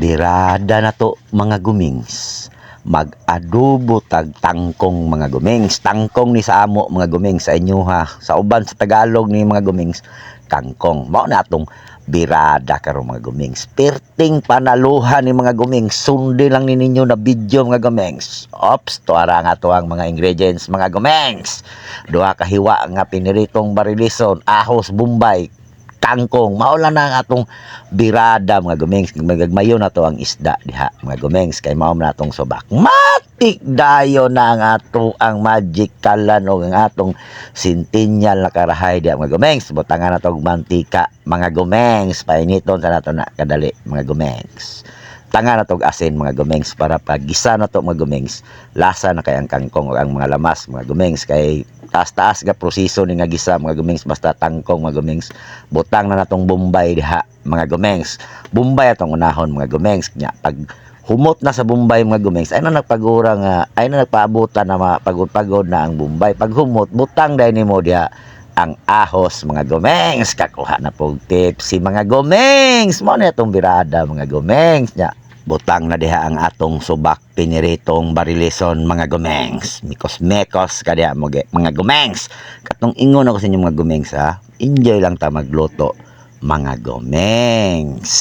Birada na to mga gumings. Mag-adobo tag tangkong mga gumings. Tangkong ni sa amo mga gumings sa inyo ha. Sa uban sa Tagalog ni mga gumings, kangkong. Mao na atong birada karon mga gumings. Perting panaluhan ni mga gumings. Sundi lang ni ninyo na video mga gumings. Ops, tuara nga to ang mga ingredients mga gumings. Duha ka hiwa nga piniritong barilison, ahos, bumbay, kangkong maula na ang atong birada mga gumengs. Magagmayo na to ang isda diha mga gumengs. Kay mao na atong subak matik dayo na ang ato ang magic kalan o ang atong sintinyal na karahay diha mga gumengs. Butangan na to mantika mga gumengs. Painiton sa nato na kadali mga gumengs tanga na tog asin mga gumengs para pag na to mga gumengs. Lasa na kay ang kangkong o ang mga lamas mga gumengs. Kay taas-taas ga proseso ni nga gisa mga gumengs basta tangkong mga gumengs. Butang na natong Bombay diha mga gumengs. Bombay atong unahon mga gumengs nya. Pag humot na sa Bombay mga gumengs ay na nagpagura nga ay na nagpaabutan na mapagod-pagod na ang Bombay. Pag humot butang dai nimo diha ang ahos mga gumengs. Kakuha na pog tips si mga gumengs. Mo na itong birada mga gumengs nya butang na diha ang atong subak piniritong barilison mga gumengs. Mikos mekos kadiha mga gumengs. Katong ingon ako sa inyo mga gumengs ha? Enjoy lang ta magluto mga gumengs.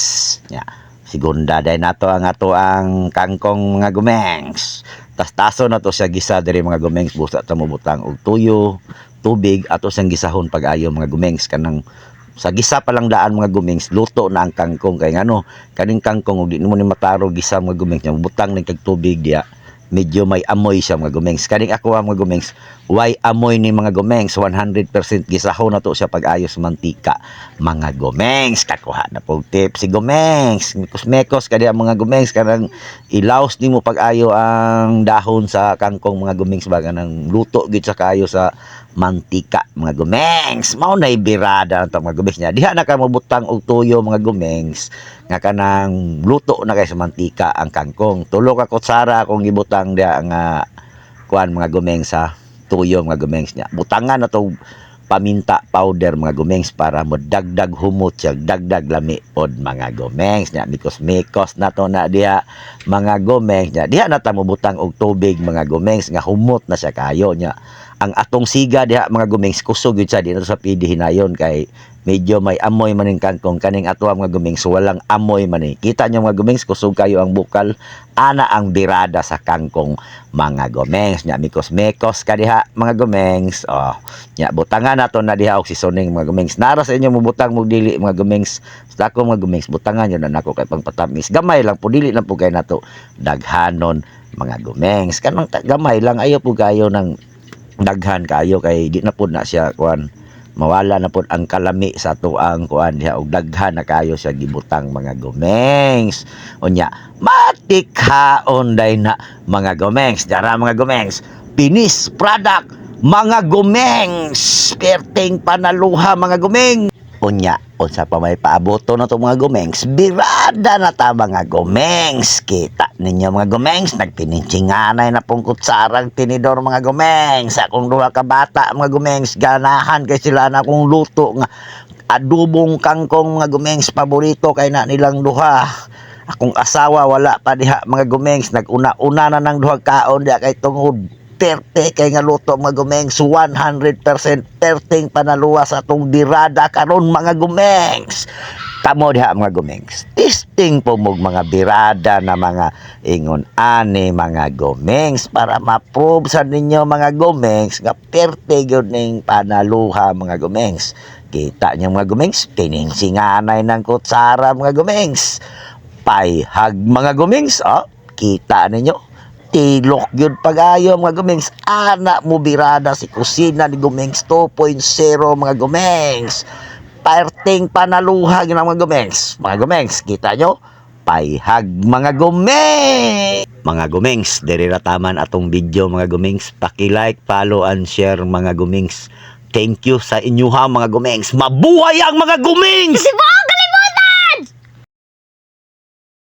Nya sigunda dahil nato ang ato ang kangkong mga gumengs. Tas taso na to siya gisa diri mga gumengs. Busa ta mo butang og tuyo tubig ato siyang gisahon pag ayo mga gumengs. Kanang sa gisa pa lang daan mga gumings luto na ang kangkong. Kay ngano kaning kangkong ug di mo ni mataro gisa mga gumings. Butang ni kag tubig diya medyo may amoy siya mga gumings. Kaning ako mga gumings why amoy ni mga gumings 100% gisahon na to siya pag ayos mantika. Mga gumings kakuha na po tip si gumings mikos mekos kadi ang mga gumings kanang ilaos nimo pag ayo ang dahon sa kangkong mga gumings baga nang luto gid sa kayo sa mantika mga gumengs mao na ibirada ang mga gumengs niya. Diha na ka mabutang og tuyo mga gumengs nga kanang luto na kay sa mantika ang kangkong. Tulo ka kutsara kung gibutang diha nga kuan mga gumengs sa tuyo mga gumengs niya. Butangan na to paminta powder mga gumengs para mo dagdag humot siya dagdag lami pod mga gumengs niya. Mikos mikos na to na diha mga gumengs niya. Diha na ta mo butang og tubig mga gumengs nga humot na siya kayo niya ang atong siga diha mga gumings kusog yun siya dito sa pidi hinayon kay medyo may amoy maning kangkong kaning ato mga gumings walang amoy man eh. kita nyo mga gumings kusog kayo ang bukal ana ang birada sa kangkong mga gumings nya mikos mekos ka diha mga gumings oh nya butangan nato na diha og seasoning mga gumings nara sa inyo mo butang mo dili mga gumings sa ako mga gumings butangan yun na nako kay pangpatamis. Gamay lang po dili lang po kay nato daghanon mga gumings kanang gamay lang ayo po kayo ng daghan kayo kay di na pud na siya kuan mawala na pud ang kalami sa tuang kuan diha og daghan na kayo sa gibutang mga gumengs unya matikhaon day na mga gumengs dara mga gumengs pinis product mga gumengs perting panaluha mga gumeng unya unsa pa may paaboto na to mga gumengs birada na ta mga gumengs kita ninyo mga gumengs nagpininchinganay na pong kutsarang tinidor mga gumengs akong duha ka bata mga gumengs ganahan kay sila na akong luto nga. Adubong kangkong mga gumengs paborito kay na nilang duha. Akong asawa wala pa diha mga gumengs naguna-una na ng duha kaon diha kay tungod perte kay nga luto mga gumengs 100% perting panaluwa sa atong birada karon mga gumengs. Tamo diha mga gumengs. Testing po mog mga birada na mga ingon ani mga gumengs para ma-prove sa ninyo mga gumengs nga perte gyud ning panaluha mga gumengs. Kita niyo mga gumengs tiningsinganay ng kutsara mga gumengs. Payhag mga gumengs oh kita ninyo tilok yun pagayo mga gumengs. Anak mo birada si kusina ni gumengs 2.0 mga gumengs. Parting panaluhag ng mga gumengs. Mga gumengs kita nyo? Payhag mga gumengs! Mga gumengs taman atong video mga gumengs. Paki-like follow and share mga gumengs. Thank you sa inyo ha mga gumengs. Mabuhay ang mga gumengs! Diba?